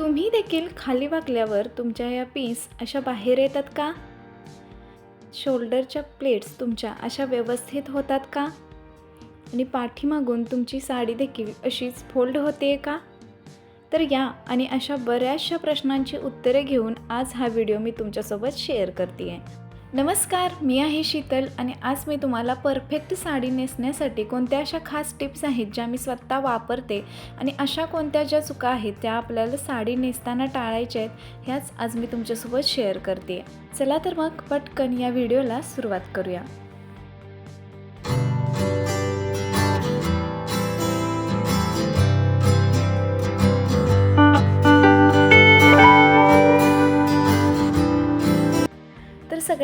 तुम्ही देखील खाली वाकल्यावर तुमच्या या पीस अशा बाहेर येतात का? शोल्डरच्या प्लेट्स तुमच्या अशा व्यवस्थित होतात का? आणि पाठीमागून तुमची साडी देखील अशीच फोल्ड होते का? तर या आणि अशा बऱ्याचशा प्रश्नांची उत्तरे घेऊन आज हा व्हिडिओ मी तुमच्यासोबत शेअर करते आहे नमस्कार मी आहे शीतल आणि आज मी तुम्हाला परफेक्ट साडी नेसण्यासाठी कोणत्या अशा खास टिप्स आहेत ज्या मी स्वतः वापरते आणि अशा कोणत्या ज्या चुका आहेत त्या आपल्याला साडी नेसताना टाळायच्या आहेत ह्याच आज मी तुमच्यासोबत शेअर करते. चला तर मग पटकन या व्हिडिओला सुरुवात करूया.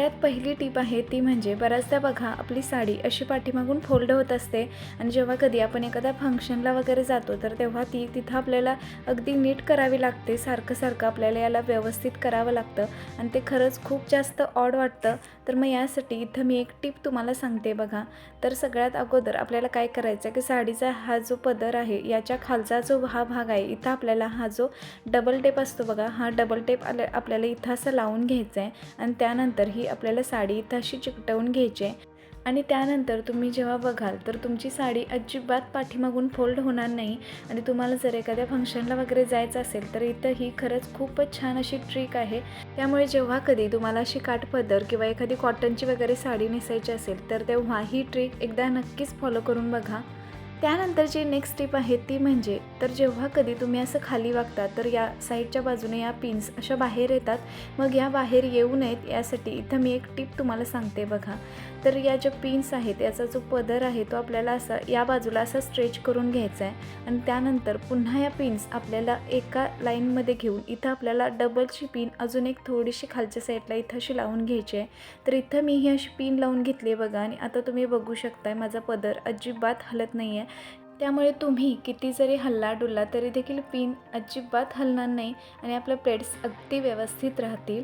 सगळ्यात पहिली टीप आहे ती म्हणजे बऱ्याचदा बघा आपली साडी अशी पाठीमागून फोल्ड होत असते आणि जेव्हा कधी आपण एखाद्या फंक्शनला वगैरे जातो तर तेव्हा ती तिथं आपल्याला अगदी नीट करावी लागते. सारखं सारखं आपल्याला याला व्यवस्थित करावं लागतं आणि ते खरंच खूप जास्त ऑड वाटतं. तर मग यासाठी इथं मी एक टीप तुम्हाला सांगते बघा. तर सगळ्यात अगोदर आपल्याला काय करायचं आहे की साडीचा हा जो पदर आहे याच्या खालचा जो हा भाग आहे इथं आपल्याला हा जो डबल टेप असतो बघा हा डबल टेप आल्या आपल्याला इथं असं लावून घ्यायचा आहे आणि त्यानंतर ही आपल्याला साडी इथं अशी चिकटवून घ्यायची आहे. आणि त्यानंतर तुम्ही जेव्हा बघाल तर तुमची साडी अजिबात पाठीमागून फोल्ड होणार नाही. आणि तुम्हाला जर एखाद्या फंक्शनला वगैरे जायचं असेल तर इथं ही खरंच खूपच छान अशी ट्रिक आहे. त्यामुळे जेव्हा कधी तुम्हाला अशी काठपदर किंवा एखादी कॉटनची वगैरे साडी नेसायची असेल तर तेव्हा ही ट्रिक एकदा नक्कीच फॉलो करून बघा. त्यानंतरची नेक्स्ट टिप आहे ती म्हणजे तर जेव्हा कधी तुम्ही असं खाली वागता तर या साईडच्या बाजूने या पिन्स अशा बाहेर येतात. मग या बाहेर येऊ नयेत यासाठी इथं मी एक टिप तुम्हाला सांगते बघा. तर या ज्या पिन्स आहेत याचा जो पदर आहे तो आपल्याला असा या बाजूला असा स्ट्रेच करून घ्यायचा आहे. आणि त्यानंतर पुन्हा या पिन्स आपल्याला एका लाईनमध्ये घेऊन इथं आपल्याला डबलची पिन अजून एक थोडीशी खालच्या साईडला इथं अशी लावून घ्यायची आहे. तर इथं मी ही अशी पिन लावून घेतली आहे बघा आणि आता तुम्ही बघू शकताय माझा पदर अजिबात हलत नाही आहे त्यामुळे तुम्ही किती जरी हल्ला डुल्ला तरी देखील पिन अजिबात हलणार नाही आणि आपल्या प्लेट्स अगदी व्यवस्थित राहतील.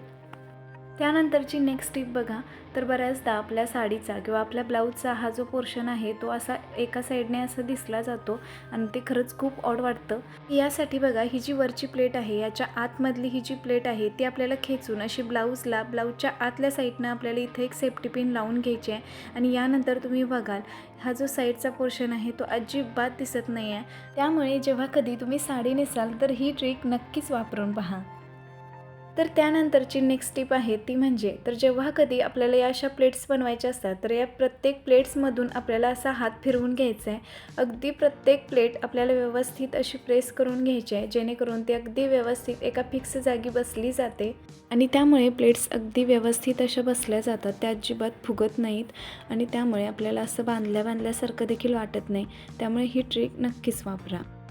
त्यानंतरची नेक्स्ट टिप बघा. तर बऱ्याचदा आपल्या साडीचा किंवा आपल्या ब्लाऊजचा हा जो पोर्शन आहे तो असा एका साईडने असा दिसला जातो आणि ते खरंच खूप ऑड वाटतं. यासाठी बघा ही जी वरची प्लेट आहे याच्या आतमधली ही जी प्लेट आहे ती आपल्याला खेचून अशी ब्लाऊजला ब्लाऊजच्या आतल्या साईडनं आपल्याला इथे एक सेफ्टी पिन लावून घ्यायची आहे. आणि यानंतर तुम्ही बघाल हा जो साईडचा पोर्शन आहे तो अजिबात दिसत नाही आहे त्यामुळे जेव्हा कधी तुम्ही साडी नेसाल तर ही ट्रिक नक्कीच वापरून पहा. तर त्यानंतरची नेक्स्ट टिप आहे ती म्हणजे तर जेव्हा कधी आपल्याला या अशा प्लेट्स बनवायच्या असतात तर या प्रत्येक प्लेट्समधून आपल्याला असा हात फिरवून घ्यायचा आहे अगदी प्रत्येक प्लेट आपल्याला व्यवस्थित अशी प्रेस करून घ्यायची आहे जेणेकरून ती अगदी व्यवस्थित एका फिक्स जागी बसली जाते. आणि त्यामुळे प्लेट्स अगदी व्यवस्थित अशा बसल्या जातात त्या अजिबात फुगत नाहीत. आणि त्यामुळे आपल्याला असं बांधल्या बांधल्यासारखं देखील वाटत नाही. त्यामुळे ही ट्रिक नक्कीच वापरा.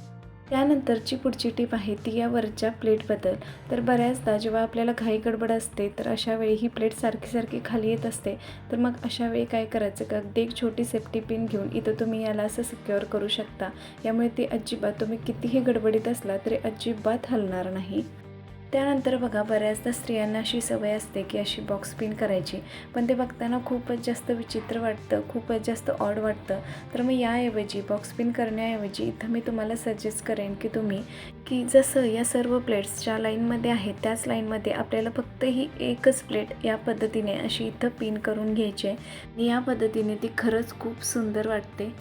त्यानंतरची पुढची टीप आहे ती या वरच्या प्लेटबद्दल. तर बऱ्याचदा जेव्हा आपल्याला घाई गडबड असते तर अशा वेळी ही प्लेट सारखी सारखी खाली येत असते. तर मग अशा वेळी काय करायचं का? अगदी एक छोटी सेफ्टी पिन घेऊन इथं तुम्ही याला असं सिक्युअर करू शकता. यामुळे ती अजिबात तुम्ही कितीही गडबडीत असला तरी अजिबात हलणार नाही. त्यानंतर बघा बऱ्याचदा स्त्रियांना अशी सवय असते की अशी बॉक्स पिन करायची. पण ते बघताना खूपच जास्त विचित्र वाटतं खूपच जास्त ऑड वाटतं. तर मग याऐवजी बॉक्स पिन करण्याऐवजी इथं मी तुम्हाला सजेस्ट करेन की तुम्ही की जसं या सर्व प्लेट्स ज्या लाईनमध्ये आहेत त्याच लाईनमध्ये आपल्याला फक्त ही एकच प्लेट या पद्धतीने अशी इथं पिन करून घ्यायची आहे. आणि या पद्धतीने ती खरंच खूप सुंदर वाटते.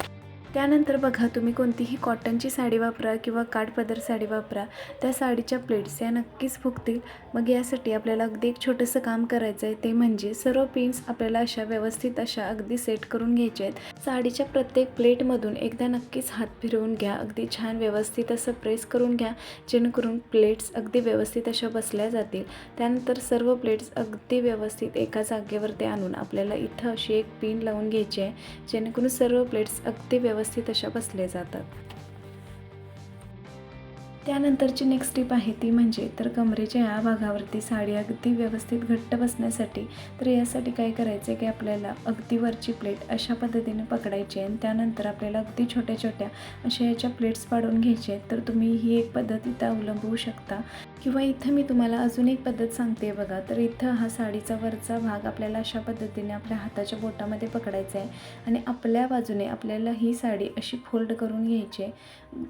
त्यानंतर बघा तुम्ही कोणतीही कॉटनची साडी वापरा किंवा काठपदर साडी वापरा त्या साडीच्या प्लेट्स या नक्कीच फुगतील. मग यासाठी आपल्याला अगदी एक छोटंसं काम करायचं आहे ते म्हणजे सर्व पिन्स आपल्याला अशा व्यवस्थित अशा अगदी सेट करून घ्यायचे आहेत. साडीच्या प्रत्येक प्लेटमधून एकदा नक्कीच हात फिरवून घ्या अगदी छान व्यवस्थित असं प्रेस करून घ्या जेणेकरून प्लेट्स अगदी व्यवस्थित अशा बसल्या जातील. त्यानंतर सर्व प्लेट्स अगदी व्यवस्थित एका जागेवरती आणून आपल्याला इथं अशी एक पिन लावून घ्यायची आहे जेणेकरून सर्व प्लेट्स अगदी व्यवस्थित व्यवस्थित अशा बसले जातात. त्यानंतरची नेक्स्ट टिप आहे ती म्हणजे तर कमरेच्या या भागावरती साडी अगदी व्यवस्थित घट्ट बसण्यासाठी तर यासाठी काय करायचं आहे की आपल्याला अगदी वरची प्लेट अशा पद्धतीने पकडायची आहे आणि त्यानंतर आपल्याला अगदी छोट्या छोट्या अशा याच्या प्लेट्स पाडून घ्यायचे आहेत. तर तुम्ही ही एक पद्धत इथं अवलंबवू शकता. किंवा इथं मी तुम्हाला अजून एक पद्धत सांगते बघा तर इथं हा साडीचा वरचा भाग आपल्याला अशा पद्धतीने आपल्या हाताच्या बोटामध्ये पकडायचा आहे आणि आपल्या बाजूने आपल्याला ही साडी अशी फोल्ड करून घ्यायची आहे.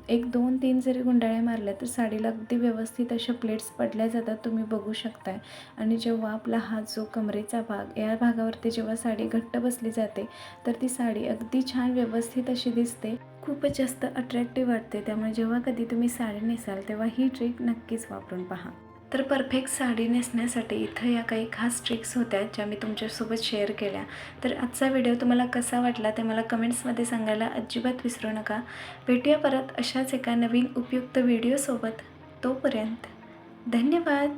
एक दोन तीन जरी गुंडाळ्या मारल्या तर साडीला अगदी व्यवस्थित अशा प्लेट्स पडल्या जातात तुम्ही बघू शकताय. आणि जेव्हा आपला हा जो कमरेचा भाग या भागावरती जेव्हा साडी घट्ट बसली जाते तर ती साडी अगदी छान व्यवस्थित अशी दिसते. खूपच जास्त अट्रॅक्टिव्ह वाटते. त्यामुळे जेव्हा कधी तुम्ही साडी नेसाल तेव्हा ही ट्रिक नक्कीच वापरून पहा. तर परफेक्ट साडी नेसण्यासाठी इथं या काही खास ट्रिक्स होत्या ज्या मी तुमच्यासोबत शेअर केल्या. तर आजचा व्हिडिओ तुम्हाला कसा वाटला ते मला कमेंट्समध्ये सांगायला अजिबात विसरू नका. भेटूया परत अशाच एका नवीन उपयुक्त व्हिडिओसोबत तोपर्यंत धन्यवाद!